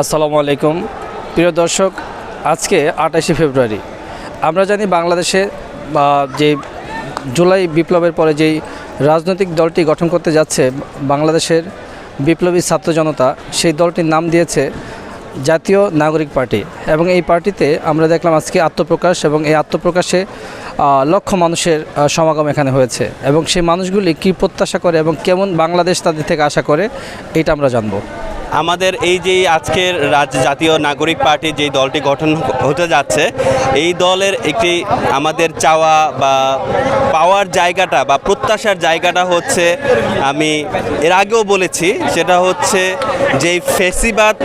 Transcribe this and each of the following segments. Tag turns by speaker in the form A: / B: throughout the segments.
A: আসসালামু আলাইকুম। প্রিয় দর্শক, আজকে আঠাশে ফেব্রুয়ারি। আমরা জানি বাংলাদেশে যে জুলাই বিপ্লবের পরে যেই রাজনৈতিক দলটি গঠন করতে যাচ্ছে, বাংলাদেশের বিপ্লবী ছাত্র জনতা, সেই দলটির নাম দিয়েছে জাতীয় নাগরিক পার্টি। এবং এই পার্টিতে আমরা দেখলাম আজকে আত্মপ্রকাশ এবং এই আত্মপ্রকাশে লক্ষ মানুষের সমাগম এখানে হয়েছে। এবং সেই মানুষগুলি কী প্রত্যাশা করে এবং কেমন বাংলাদেশ তাদের থেকে আশা করে, এটা আমরা জানব।
B: আমাদের এই যে আজকের রাজ, জাতীয় নাগরিক পার্টি যেই দলটি গঠন হতে যাচ্ছে, এই দলের একটি আমাদের চাওয়া বা পাওয়ার জায়গাটা বা প্রত্যাশার জায়গাটা হচ্ছে, আমি এর আগেও বলেছি, সেটা হচ্ছে যে ফেসিবাদ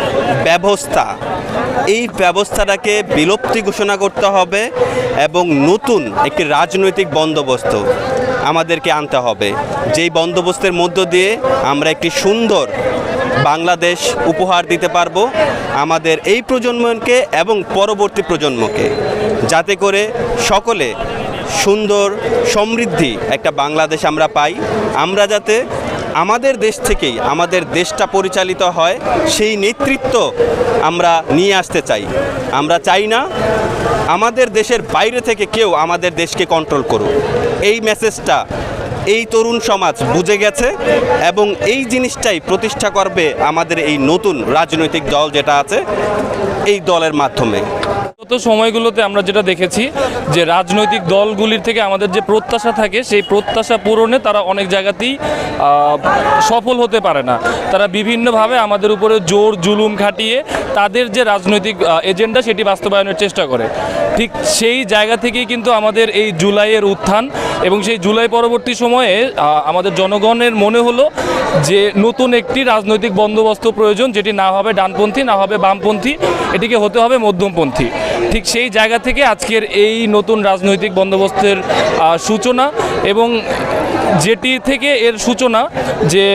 B: ব্যবস্থা। এই ব্যবস্থাটাকে বিলুপ্তি ঘোষণা করতে হবে এবং নতুন একটি রাজনৈতিক বন্দোবস্ত আমাদেরকে আনতে হবে। যেই বন্দোবস্তের মধ্য দিয়ে আমরা একটি সুন্দর বাংলাদেশ উপহার দিতে পারব আমাদের এই প্রজন্মকে এবং পরবর্তী প্রজন্মকে। যাতে করে সকলে সুন্দর, সমৃদ্ধি একটা বাংলাদেশ আমরা পাই। আমরা যাতে আমাদের দেশ থেকেই, আমাদের দেশটা পরিচালিত হয়, সেই নেতৃত্ব আমরা নিয়ে আসতে চাই। আমরা চাই না আমাদের দেশের বাইরে থেকে কেউ আমাদের দেশকে কন্ট্রোল করুক। এই মেসেজটা এই তরুণ সমাজ বুঝে গেছে এবং এই জিনিসটাই প্রতিষ্ঠা করবে আমাদের এই নতুন রাজনৈতিক দল যেটা আছে এই দলের মাধ্যমে।
C: গত সময়গুলোতে আমরা যেটা দেখেছি যে রাজনৈতিক দলগুলির থেকে আমাদের যে প্রত্যাশা থাকে, সেই প্রত্যাশা পূরণে তারা অনেক জায়গাতেই সফল হতে পারে না। তারা বিভিন্নভাবে আমাদের উপরে জোর জুলুম খাটিয়ে তাদের যে রাজনৈতিক এজেন্ডা সেটি বাস্তবায়নের চেষ্টা করে। ঠিক সেই জায়গা থেকেই কিন্তু আমাদের এই জুলাইয়ের উত্থান এবং সেই জুলাই পরবর্তী সময়ে আমাদের জনগণের মনে হলো যে নতুন একটি রাজনৈতিক বন্দোবস্ত প্রয়োজন, যেটি না হবে ডানপন্থী, না হবে বামপন্থী, এটিকে হতে হবে মধ্যমপন্থী। ঠিক সেই জায়গা থেকে আজকের এই নতুন রাজনৈতিক বন্দোবস্তের সূচনা এবং যেটি থেকে এর সূচনা যে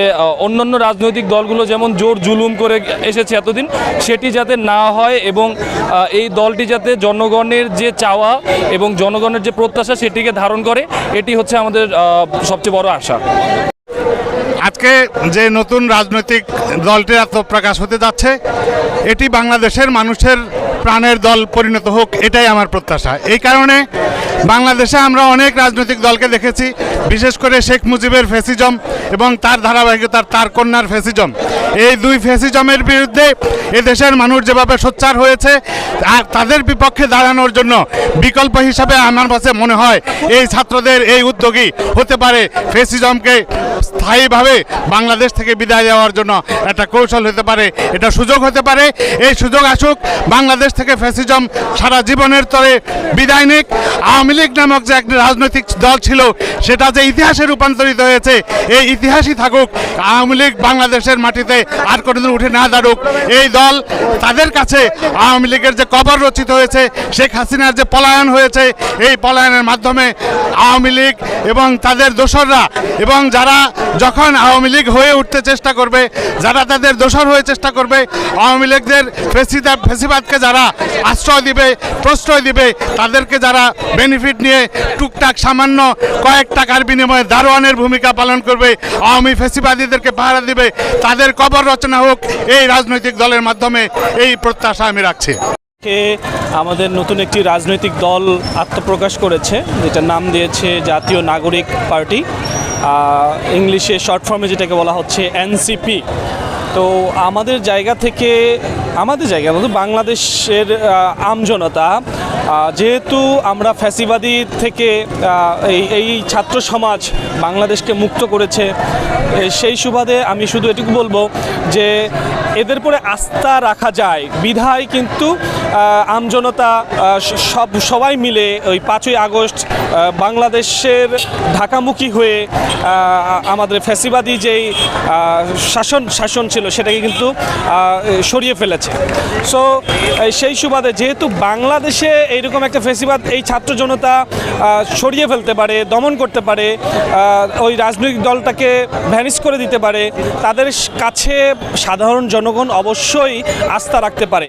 C: অন্যান্য রাজনৈতিক দলগুলো যেমন জোর জুলুম করে এসেছে এতদিন, সেটি যাতে না হয় এবং এই দলটি যাতে জনগণের যে চাওয়া এবং জনগণের যে প্রত্যাশা সেটিকে ধারণ করে, এটি হচ্ছে আমাদের সবচেয়ে বড় আশা।
D: আজকে যে নতুন রাজনৈতিক দলটির আত্মপ্রকাশ হতে যাচ্ছে, এটি বাংলাদেশের মানুষের প্রাণের দল পরিণত হোক, এটাই আমার প্রত্যাশা। এই কারণে বাংলাদেশে আমরা অনেক রাজনৈতিক দলকে দেখেছি, বিশেষ করে শেখ মুজিবের ফেসিজম এবং তার ধারাবাহিকতার তার কন্যার ফেসিজম এই দুই ফেসিজমের বিরুদ্ধে এদেশের মানুষ যেভাবে সোচ্চার হয়েছে, আর তাদের বিপক্ষে দাঁড়ানোর জন্য বিকল্প হিসাবে আমার কাছে মনে হয় এই ছাত্রদের এই উদ্যোগী হতে পারে। ফেসিজমকে স্থায়ীভাবে বাংলাদেশ থেকে বিদায় দেওয়ার জন্য একটা কৌশল হতে পারে, এটা সুযোগ হতে পারে। এই সুযোগ আসুক, বাংলাদেশ থেকে ফ্যাসিজম সারা জীবনের তরে বিদায় নিক। আওয়ামী লীগ নামক যে একটা রাজনৈতিক দল ছিল, সেটা যে ইতিহাসে রূপান্তরিত হয়েছে, এই ইতিহাসই থাকুক। আওয়ামী লীগ বাংলাদেশের মাটিতে আর কোনোদিন উঠে না দাঁড়ুক। এই দল তাদের কাছে আওয়ামী লীগের যে কবর রচিত হয়েছে, শেখ হাসিনার যে পলায়ন হয়েছে, এই পলায়নের মাধ্যমে আওয়ামী লীগ এবং তাদের দোসররা এবং যারা যখন আওয়ামী লীগ হয়ে উঠতে চেষ্টা করবে, যারা তাদের দোসর হয়ে চেষ্টা করবে, আওয়ামী লীগদের ফেসিদা ফেসিবাদকে যারা আশ্রয় দিবে, প্রশ্রয় দিবে। তাদেরকে যারা বেনিফিট নিয়ে টুকটাক সামান্য কয়েক টাকার বিনিময়ে দারোয়ানের ভূমিকা পালন করবে, আওয়ামী ফেসিবাদীদেরকে পাহারা দিবে, তাদের কবর রচনা হোক, এই রাজনৈতিক দলের মাধ্যমে এই প্রত্যাশা আমি রাখছি।
E: আমাদের নতুন একটি রাজনৈতিক দল আত্মপ্রকাশ করেছে, যেটার নাম দিয়েছে জাতীয় নাগরিক পার্টি ইংলিশে শর্ট ফর্মে যেটাকে বলা হচ্ছে এনসিপি। তো আমাদের জায়গা থেকে আমাদের জায়গায় মতো বাংলাদেশের আমজনতা যেহেতু আমরা ফ্যাসিবাদী থেকে এই এই ছাত্র সমাজ বাংলাদেশকে মুক্ত করেছে সেই সুবাদে আমি শুধু এটুকু বলব যে এদের পরে আস্থা রাখা যায়। বিধায় কিন্তু আমজনতা সব, সবাই মিলে ওই পাঁচই আগস্ট বাংলাদেশের ঢাকামুখী হয়ে আমাদের ফ্যাসিবাদী যেই শাসন শাসন ছিল সেটাকে কিন্তু সরিয়ে ফেলেছে। সো সেই সুবাদে যেহেতু বাংলাদেশে এইরকম একটা ফেসিবাদ এই ছাত্র জনতা সরিয়ে ফেলতে পারে, দমন করতে পারে ওই রাজনৈতিক দলটাকে ভ্যানিস করে দিতে পারে, তাদের কাছে সাধারণ জনগণ অবশ্যই আস্থা রাখতে পারে।